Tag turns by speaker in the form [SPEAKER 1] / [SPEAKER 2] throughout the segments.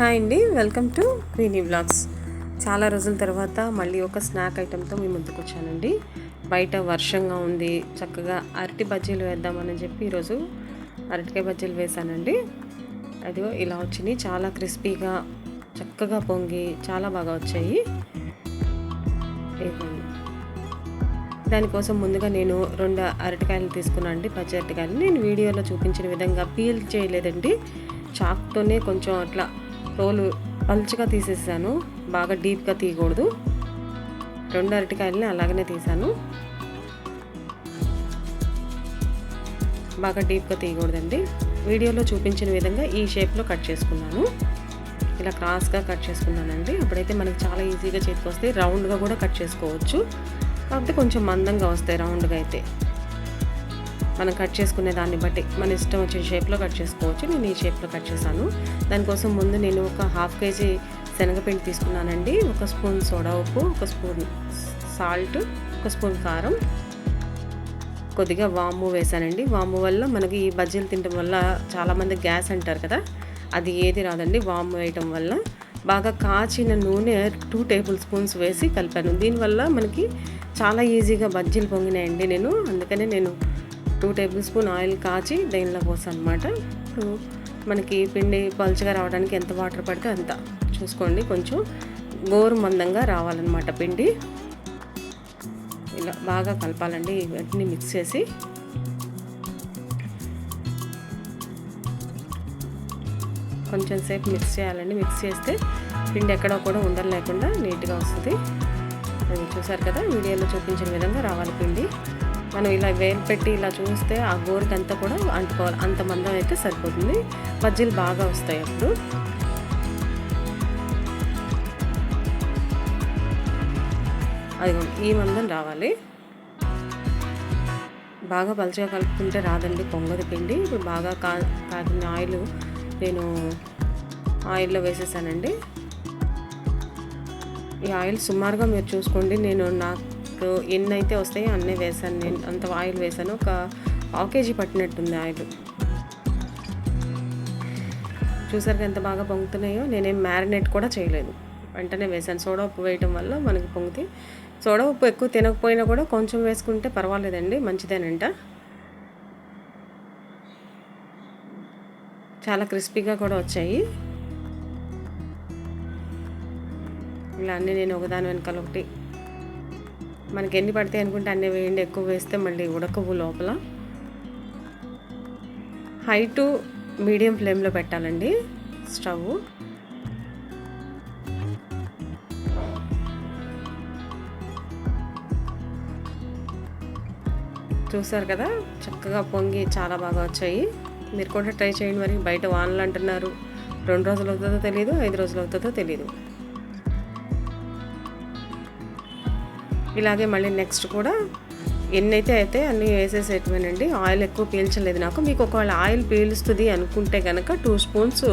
[SPEAKER 1] Hi అండి welcome to క్రీనీ blogs చాలా రోజుల తర్వాత మళ్ళీ ఒక స్నాక్ ఐటెంతో మీ ముందుకు వచ్చానండి. బయట వర్షంగా ఉంది చక్కగా అరటి బజ్జీలు వేద్దామని చెప్పి ఈరోజు అరటికాయ బజ్జీలు వేసానండి అదిగో ఇలా వచ్చినాయి చాలా క్రిస్పీగా చక్కగా పొంగి చాలా బాగా వచ్చాయి. దానికోసం ముందుగా నేను రెండు అరటికాయలు తీసుకున్నాను అండి పచ్చి అరటికాయలు. నేను వీడియోలో చూపించిన విధంగా పీల్ చేయలేదండి. చాక్తోనే కొంచెం అట్లా తోలు పలుచగా తీసేసాను. బాగా డీప్గా తీయకూడదు. రెండు అరటికాయలని అలాగనే తీసాను. బాగా డీప్గా తీయకూడదండి. వీడియోలో చూపించిన విధంగా ఈ షేప్లో కట్ చేసుకున్నాను. ఇలా క్రాస్గా కట్ చేసుకున్నానండి. అప్పుడైతే మనకి చాలా ఈజీగా చేతికి వస్తాయి. రౌండ్గా కూడా కట్ చేసుకోవచ్చు. కాకపోతే కొంచెం మందంగా వస్తాయి రౌండ్గా అయితే. మనం కట్ చేసుకునే దాన్ని బట్టి మన ఇష్టం వచ్చిన షేప్లో కట్ చేసుకోవచ్చు. నేను ఈ షేప్లో కట్ చేశాను. దానికోసం ముందు నేను ఒక హాఫ్ కేజీ శనగపిండి తీసుకున్నానండి. ఒక స్పూన్ సోడా ఉప్పు ఒక స్పూన్ సాల్ట్ ఒక స్పూన్ కారం. కొద్దిగా వాము వేశానండి. వాము వల్ల మనకి ఈ బజ్జీలు తినడం వల్ల చాలామంది గ్యాస్ అంటారు కదా అది ఏది రాదండి వాము వేయటం వల్ల. బాగా కాచిన నూనె టూ టేబుల్ స్పూన్స్ వేసి కలిపాను. దీనివల్ల మనకి చాలా ఈజీగా బజ్జీలు పొంగినాయండి నేను. అందుకనే నేను టూ టేబుల్ స్పూన్ ఆయిల్ కాచి దేనిలో పోసనమాట అనమాట ఇప్పుడు మనకి పిండి పలుచగా రావడానికి ఎంత వాటర్ పడితే అంత. చూసుకోండి కొంచెం గోరు మందంగా రావాలన్నమాట పిండి. ఇలా బాగా కలపాలండి ఇవన్నీ మిక్స్ చేసి. కొంచెం సేపు మిక్స్ చేయాలండి. మిక్స్ చేస్తే పిండి ఎక్కడ కూడా ఉండలు లేకుండా నీట్గా వస్తుంది. అది చూసారు కదా వీడియోలో చూపించిన విధంగా రావాలి పిండి. మనం ఇలా వేలు పెట్టి ఇలా చూస్తే ఆ గోరికంతా అంతా కూడా అంటుకోవాలి. అంత మందం అయితే సరిపోతుంది. బజ్జీలు బాగా వస్తాయి అప్పుడు. అది ఈ మందం రావాలి. బాగా పలుచగా కలుపుకుంటే రాదండి పొంగది పిండి. ఇప్పుడు బాగా కా కాగిన ఆయిల్ నేను ఆయిల్లో వేసేసానండి. ఈ ఆయిల్ సుమారుగా మీరు చూసుకోండి. నేను నాకు ఎన్ని అయితే వస్తాయో అన్నీ వేసాను నేను. అంత ఆయిల్ వేసాను. ఒక హాఫ్ కేజీ పట్టినట్టుంది ఆయిల్. చూసారుగా ఎంత బాగా పొంగుతున్నాయో. నేనేం మ్యారినేట్ కూడా చేయలేదు. వెంటనే వేసాను. సోడా ఉప్పు వేయటం వల్ల మనకి పొంగితే సోడా ఉప్పు ఎక్కువ తినకపోయినా కూడా కొంచెం వేసుకుంటే పర్వాలేదండి. మంచిదేనంట. చాలా క్రిస్పీగా కూడా వచ్చాయి. ఇలా అన్నీ నేను ఒకదాని వెనకాల ఒకటి మనకి ఎన్ని పడతాయి అనుకుంటే అన్నీ వేయండి ఎక్కువ వేస్తే మళ్ళీ ఉడకవు లోపల. హై టు మీడియం ఫ్లేమ్లో పెట్టాలండి స్టవ్. చూసారు కదా చక్కగా పొంగి చాలా బాగా వచ్చాయి. మీరు కూడా ట్రై చేయండి మరి బయట వానలు అంటున్నారు. రెండు రోజులు అవుతుందో తెలియదు ఐదు రోజులు అవుతుందో తెలియదు ఇలాగే మళ్ళీ నెక్స్ట్ కూడా ఎన్నైతే అయితే అన్నీ వేసేసేటివేనండి. ఆయిల్ ఎక్కువ పీల్చలేదు నాకు. మీకు ఒకవేళ ఆయిల్ పీలుస్తుంది అనుకుంటే కనుక టూ స్పూన్స్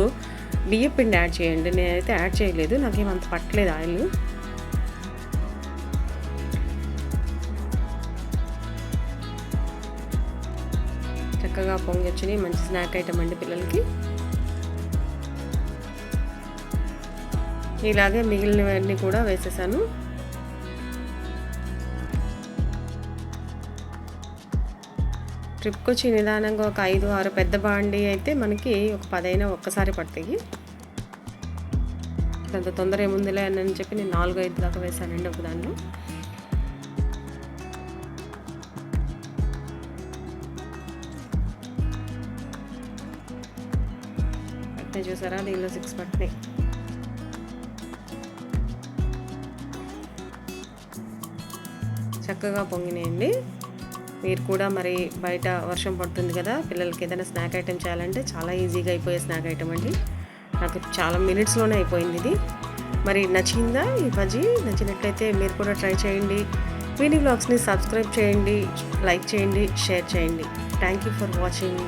[SPEAKER 1] బియ్య పిండి యాడ్ చేయండి. నేనైతే యాడ్ చేయలేదు. నాకేమంత పట్టలేదు ఆయిల్. చక్కగా పొంగొచ్చినాయి మంచి స్నాక్ ఐటమ్ అండి పిల్లలకి. ఇలాగే మిగిలినవన్నీ కూడా వేసేసాను. ట్రిప్కి వచ్చి నిదానంగా ఒక ఐదు ఆరు పెద్ద బాండి అయితే మనకి ఒక పదైనా ఒక్కసారి పడతాయి. అంత తొందర ఏముందిలే అని చెప్పి నేను నాలుగు ఐదు దాకా వేసానండి ఒక దాంట్లో పట్టినాయి చూసారా? దీనిలో సిక్స్ పట్టినాయి. చక్కగా పొంగినాయండి. మీరు కూడా మరి బయట వర్షం పడుతుంది కదా పిల్లలకి ఏదైనా స్నాక్ ఐటెం చేయాలంటే చాలా ఈజీగా అయిపోయే స్నాక్ ఐటెం అండి. నాకు చాలా మినిట్స్లోనే అయిపోయింది ఇది. మరి నచ్చిందా ఈ బజ్జీ? నచ్చినట్లయితే మీరు కూడా ట్రై చేయండి. వీని బ్లాగ్స్ని సబ్స్క్రైబ్ చేయండి లైక్ చేయండి షేర్ చేయండి. Thank you for watching.